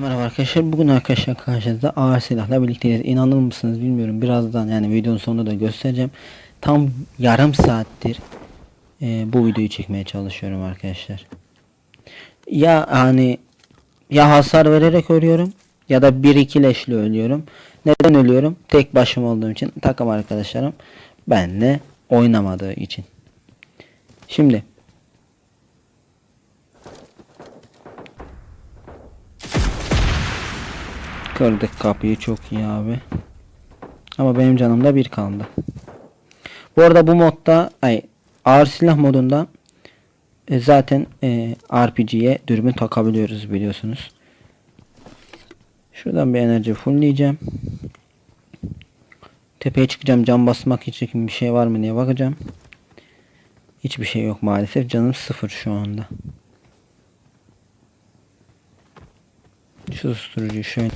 Merhaba arkadaşlar. Bugün arkadaşlar karşınızda ağır silahla birlikteyiz. İnanır mısınız bilmiyorum. Birazdan yani videonun sonunda da göstereceğim. Tam yarım saattir e, bu videoyu çekmeye çalışıyorum arkadaşlar. Ya hani ya hasar vererek ölüyorum ya da bir iki leşle ölüyorum. Neden ölüyorum? Tek başıma olduğum için takım arkadaşlarım benle oynamadığı için. Şimdi Kırdık kapıyı çok iyi abi. Ama benim canımda bir kaldı. Bu arada bu modda ay ağır silah modunda e, zaten e, RPG'ye dürbün takabiliyoruz biliyorsunuz. Şuradan bir enerji fullleyeceğim. Tepeye çıkacağım cam basmak için bir şey var mı diye bakacağım. Hiçbir şey yok maalesef. Canım sıfır şu anda. Şu susturucuyu şöyle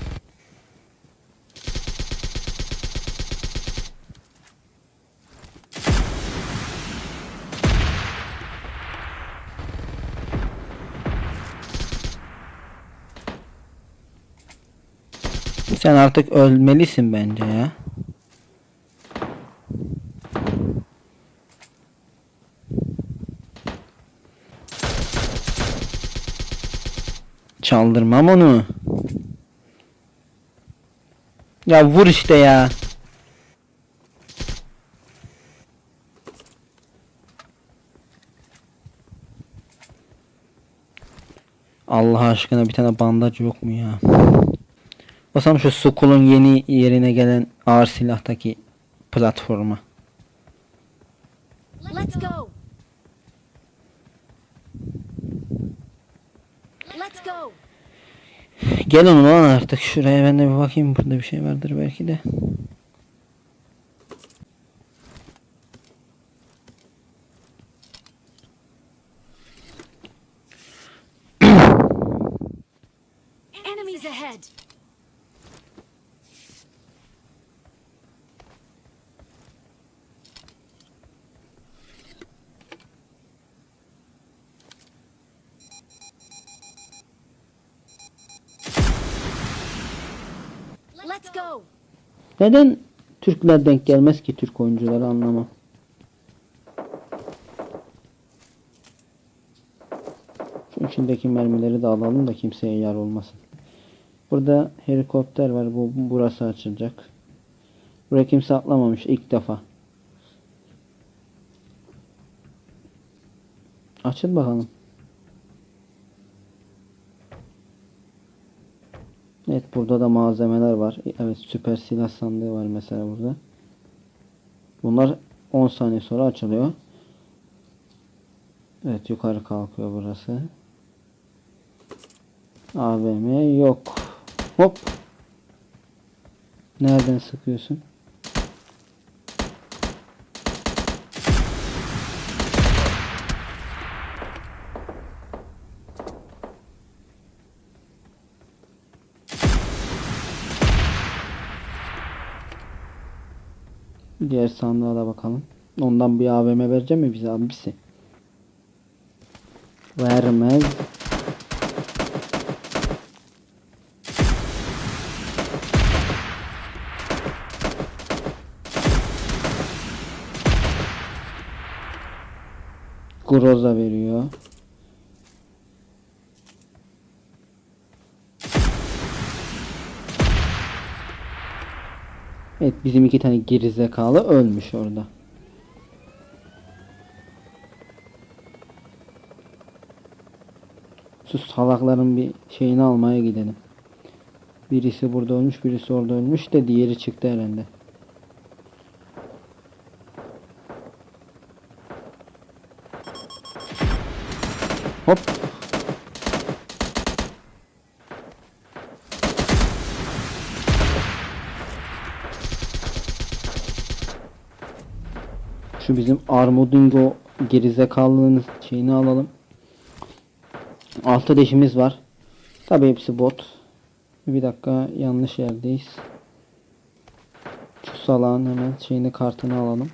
Sen artık ölmelisin bence ya. Çaldırmam onu. Ya vur işte ya. Allah aşkına bir tane bandaj yok mu ya? Basam şu Skull'un yeni yerine gelen ağır silahtaki platforma. Let's go. Let's go. Gelin ulan artık şuraya ben de bir bakayım burada bir şey vardır belki de. Enemies ahead. Neden Türkler denk gelmez ki Türk oyuncuları anlamam. Şu içindeki mermileri de alalım da kimseye yar olmasın. Burada helikopter var. Bu burası açılacak. Buraya kimse atlamamış ilk defa. Açıl bakalım. Evet burada da malzemeler var. Evet süper silah sandığı var mesela burada. Bunlar 10 saniye sonra açılıyor. Evet yukarı kalkıyor burası. AVM yok. Hop. Nereden sıkıyorsun? Diğer sandığa da bakalım. Ondan bir AVM verecek mi bize abisi? Vermez. Groza veriyor. Evet bizim iki tane gerizekalı ölmüş orada. Şu salakların bir şeyini almaya gidelim. Birisi burada ölmüş, birisi orada ölmüş de diğeri çıktı herhalde. Hop. Şu bizim Armudingo gerizekalılığın şeyini alalım. Altı deşimiz var. Tabi hepsi bot. Bir dakika yanlış yerdeyiz. Şu salağın hemen şeyini kartını alalım.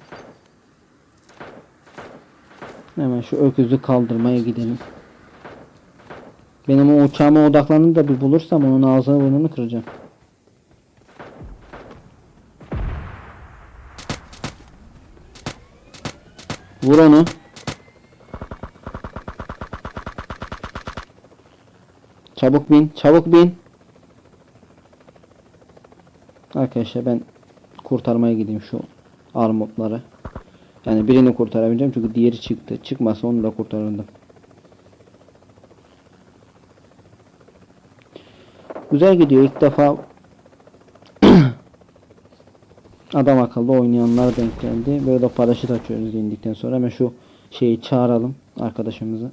Hemen şu öküzü kaldırmaya gidelim. Benim o uçağıma odaklanıp da bir bulursam onun ağzını burnunu kıracağım. Vur onu. Çabuk bin, çabuk bin. Arkadaşlar ben kurtarmaya gideyim şu armutları. Yani birini kurtarabileceğim çünkü diğeri çıktı. Çıkmasa onu da kurtarırdım. Güzel gidiyor ilk defa adam akıllı oynayanlar denk geldi. Böyle paraşüt açıyoruz indikten sonra hemen şu şeyi çağıralım arkadaşımızı.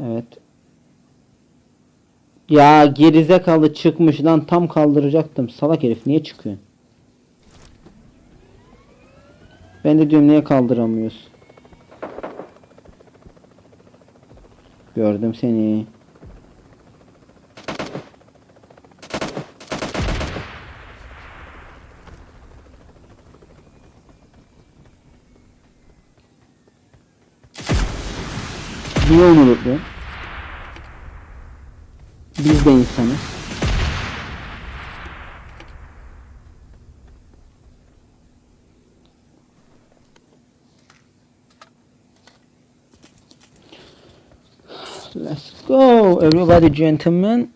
Evet. Ya gerizekalı çıkmış lan tam kaldıracaktım. Salak herif niye çıkıyor? Ben de diyorum niye kaldıramıyoruz? Gördüm seni. Niye onu bekliyor? Biz de insanız. Let's go everybody gentlemen.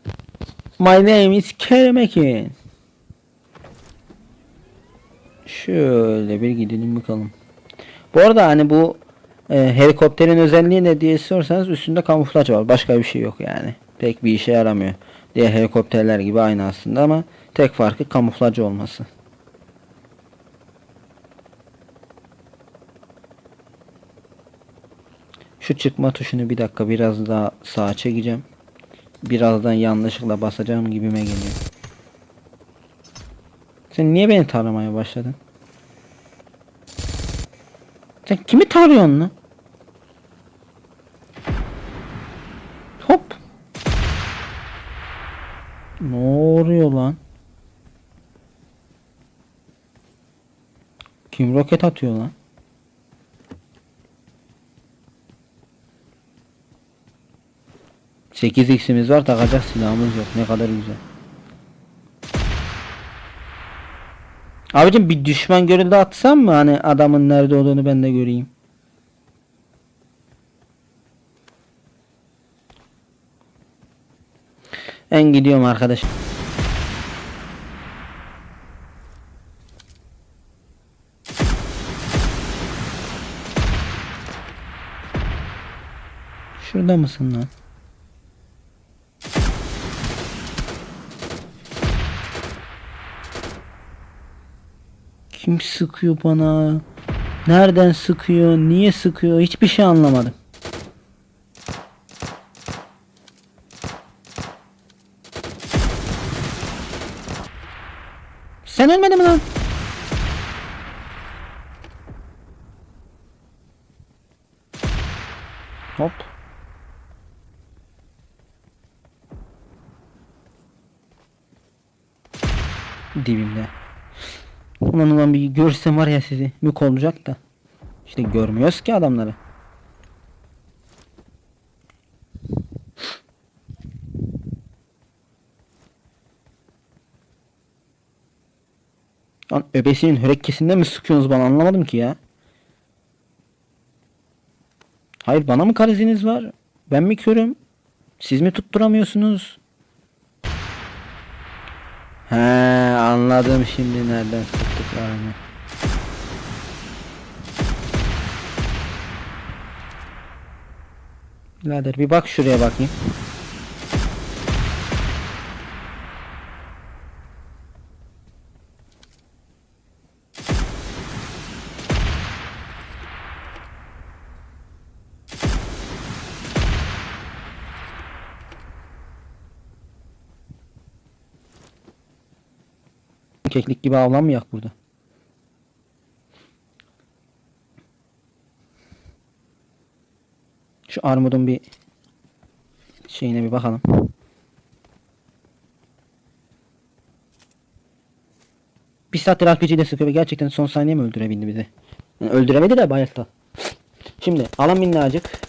My name is Kerem Ekin. Şöyle bir gidelim bakalım. Bu arada hani bu e, helikopterin özelliği ne diye sorsanız üstünde kamuflaj var. Başka bir şey yok yani. Pek bir işe yaramıyor. Diğer helikopterler gibi aynı aslında ama tek farkı kamuflaj olması. Şu çıkma tuşunu bir dakika biraz daha sağa çekeceğim. Birazdan yanlışlıkla basacağım gibime geliyor. Sen niye beni taramaya başladın? Sen kimi tarıyorsun lan? Hop. Ne oluyor lan? Kim roket atıyor lan? Sekiz x'imiz var takacak silahımız yok. Ne kadar güzel. Abicim bir düşman görüldü atsam mı hani adamın nerede olduğunu ben de göreyim. Ben gidiyorum arkadaş. Şurada mısın lan? Kim sıkıyor bana? Nereden sıkıyor? Niye sıkıyor? Hiçbir şey anlamadım. Sen ölmedin mi lan? Hop. Dibimde. Ulan ulan bir görsem var ya sizi. Mük olacak da. İşte görmüyoruz ki adamları. Lan öbesinin hörekkesinden mi sıkıyorsunuz bana anlamadım ki ya. Hayır bana mı kariziniz var? Ben mi körüm? Siz mi tutturamıyorsunuz? He anladım şimdi nereden sıktıklarını. Birader bir bak şuraya bakayım. Keklik gibi avlanmayak burada. Şu armudun bir şeyine bir bakalım. Bir saattir RPG ile sıkıyor gerçekten son saniye mi öldürebildi bizi? Yani öldüremedi de bayağı. Şimdi alan minnacık.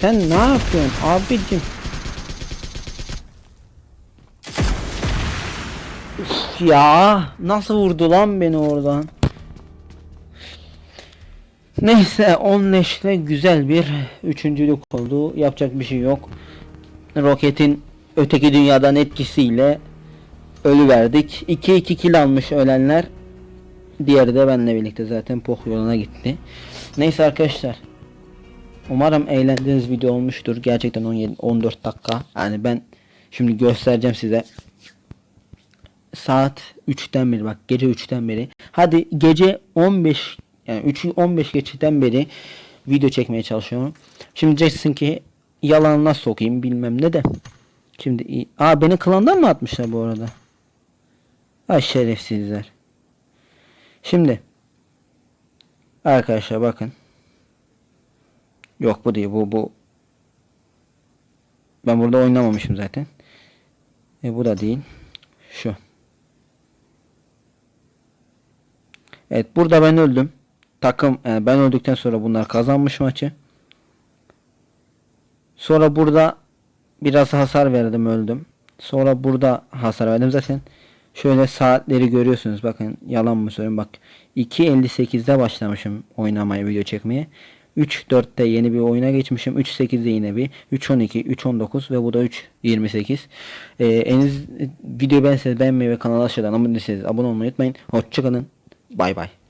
Sen ne yapıyorsun abicim? Ya nasıl vurdu lan beni oradan? Neyse 10 leşle güzel bir üçüncülük oldu. Yapacak bir şey yok. Roketin öteki dünyadan etkisiyle ölü verdik. 2-2 kill almış ölenler. Diğeri de benimle birlikte zaten pok yoluna gitti. Neyse arkadaşlar. Umarım eğlendiğiniz video olmuştur. Gerçekten 17 14 dakika. Yani ben şimdi göstereceğim size. Saat 3'ten beri bak gece 3'ten beri. Hadi gece 15 yani 3 15 geçitten beri video çekmeye çalışıyorum. Şimdi diyeceksin ki yalan nasıl sokayım bilmem ne de. Şimdi. Aa beni klandan mı atmışlar bu arada? Ay şerefsizler. Şimdi arkadaşlar bakın. Yok bu değil bu bu. Ben burada oynamamışım zaten. E bu da değil. Şu. Evet burada ben öldüm. Takım yani ben öldükten sonra bunlar kazanmış maçı. Sonra burada biraz hasar verdim öldüm. Sonra burada hasar verdim zaten. Şöyle saatleri görüyorsunuz bakın yalan mı söylüyorum bak 2.58'de başlamışım oynamaya video çekmeye 3.4'te yeni bir oyuna geçmişim 3.8'de yine bir 3.12 3.19 ve bu da 3.28 ee, eniz video beğenseniz beğenmeyi ve kanala aşağıdan abone değilseniz abone olmayı unutmayın hoşçakalın Bye bye.